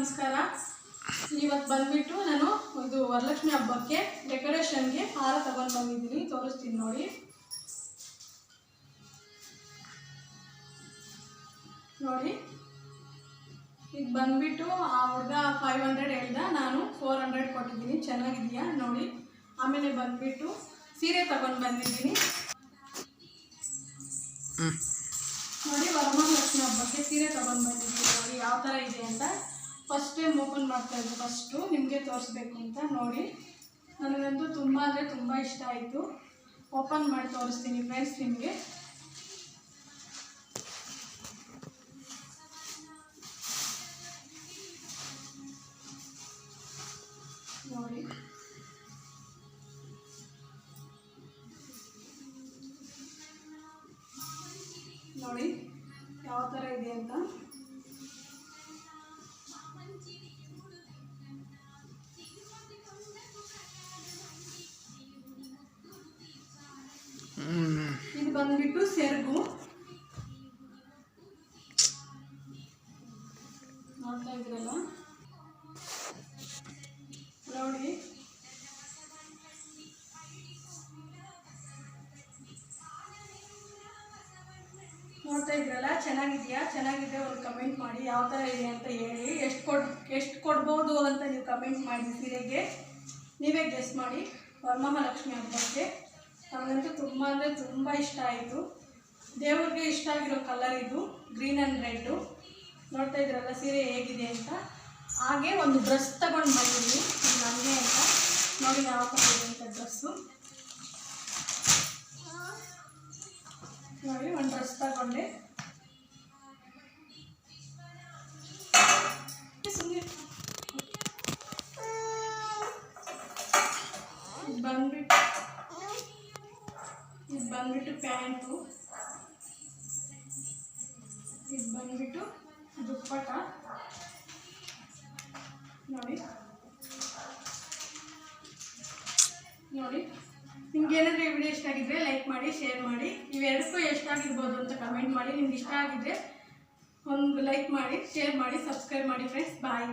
ನಮಸ್ಕಾರ. ಇವತ್ತು ಬಂದ್ಬಿಟ್ಟು ನಾನು ಇದು ವರಲಕ್ಷ್ಮಿ ಹಬ್ಬಕ್ಕೆ ಡೆಕೋರೇಷನ್ಗೆ ಹಾರ ತಗೊಂಡು ಬಂದಿದ್ದೀನಿ. ತೋರಿಸ್ತೀನಿ ನೋಡಿ. ನೋಡಿ. ಇದು ಬಂದ್ಬಿಟ್ಟು ಆ ಹುಡುಗ ಫೈವ್ ಹಂಡ್ರೆಡ್ ಹೇಳ್ದ. ನಾನು ಫೋರ್ ಹಂಡ್ರೆಡ್ ಕೊಟ್ಟಿದ್ದೀನಿ. ಚೆನ್ನಾಗಿದೆಯಾ? ನೋಡಿ. ಆಮೇಲೆ ಬಂದ್ಬಿಟ್ಟು ಸೀರೆ ತಗೊಂಡು ಬಂದಿದ್ದೀನಿ. ನೋಡಿ ವರಮಹಾಲಕ್ಷ್ಮಿ ಹಬ್ಬಕ್ಕೆ ಸೀರೆ ತಗೊಂಡು ಬಂದಿದ್ದೀನಿ. ನೋಡಿ ಯಾವ ಥರ ಇದೆ ಅಂತ. ಫಸ್ಟ್ ಟೈಮ್ ಓಪನ್ ಮಾಡ್ತಾ ಇದ್ದೆ ಫಸ್ಟು ನಿಮಗೆ ತೋರಿಸ್ಬೇಕು ಅಂತ ನೋಡಿ. ನನಗಂತೂ ತುಂಬ ಅಂದರೆ ತುಂಬ ಇಷ್ಟ ಆಯಿತು. ಓಪನ್ ಮಾಡಿ ತೋರಿಸ್ತೀನಿ ಫ್ರೆಂಡ್ಸ್ ನಿಮಗೆ. ನೋಡಿ. ನೋಡಿ, ಯಾವ ಥರ ಇದೆ ಅಂತ. ಇದು ಬಂದ್ಬಿಟ್ಟು ಸೆರಗು. ನೋಡ್ತಾ ಇದ್ರಲ್ಲ ನೋಡಿ. ನೋಡ್ತಾ ಇದ್ರಲ್ಲ ಚೆನ್ನಾಗಿದೆಯಾ? ಚೆನ್ನಾಗಿದೆ, ಒಂದು ಕಮೆಂಟ್ ಮಾಡಿ. ಯಾವ ಥರ ಇದೆ ಅಂತ ಹೇಳಿ. ಎಷ್ಟು ಕೊಡ್, ಎಷ್ಟು ಕೊಡ್ಬೋದು ಅಂತ ನೀವು ಕಮೆಂಟ್ ಮಾಡಿ ಸೀರೆಗೆ. ನೀವೇ ಗೆಸ್ ಮಾಡಿ. ವರಮಹಾಲಕ್ಷ್ಮಿ ಹಬ್ಬಕ್ಕೆ. ನನಗಂತೂ ತುಂಬ ಅಂದರೆ ತುಂಬ ಇಷ್ಟ ಆಯಿತು. ದೇವ್ರಿಗೆ ಇಷ್ಟ ಆಗಿರೋ ಕಲರ್ ಇದು ಗ್ರೀನ್ ಆ್ಯಂಡ್ ರೆಡ್ಡು ನೋಡ್ತಾ ಇದ್ರಲ್ಲ ಸೀರೆ ಹೇಗಿದೆ ಅಂತ. ಹಾಗೆ ಒಂದು ಡ್ರೆಸ್ ತಗೊಂಡು ಬಂದಿದ್ದೀನಿ ನನಗೆ ಅಂತ. ನೋಡಿ ಯಾವ ಥರ ಇದೆ ಅಂತ ಡ್ರೆಸ್ಸು ನೋಡಿ ಒಂದು ಡ್ರೆಸ್ ತಗೊಂಡೆ. ಬಂದ್ಬಿಟ್ಟು ಬಂದ್ಬಿಟ್ಟು ಪ್ಯಾಂಟು ಇದು ಬಂದ್ಬಿಟ್ಟು ದುಪ್ಪಟ ನೋಡಿ. ನೋಡಿ. ನಿಮ್ಗೆ ಏನಾದರೂ ಈ ವಿಡಿಯೋ ಇಷ್ಟ ಆಗಿದ್ರೆ ಲೈಕ್ ಮಾಡಿ, ಶೇರ್ ಮಾಡಿ. ಇವೆರಡಕ್ಕೂ ಎಷ್ಟಾಗಿರ್ಬೋದು ಅಂತ ಕಮೆಂಟ್ ಮಾಡಿ. ನಿಮ್ಗೆ ಇಷ್ಟ ಆಗಿದ್ರೆ ಒಂದು ಲೈಕ್ ಮಾಡಿ, ಶೇರ್ ಮಾಡಿ, ಸಬ್ಸ್ಕ್ರೈಬ್ ಮಾಡಿ ಫ್ರೆಂಡ್ಸ್ ಬಾಯ್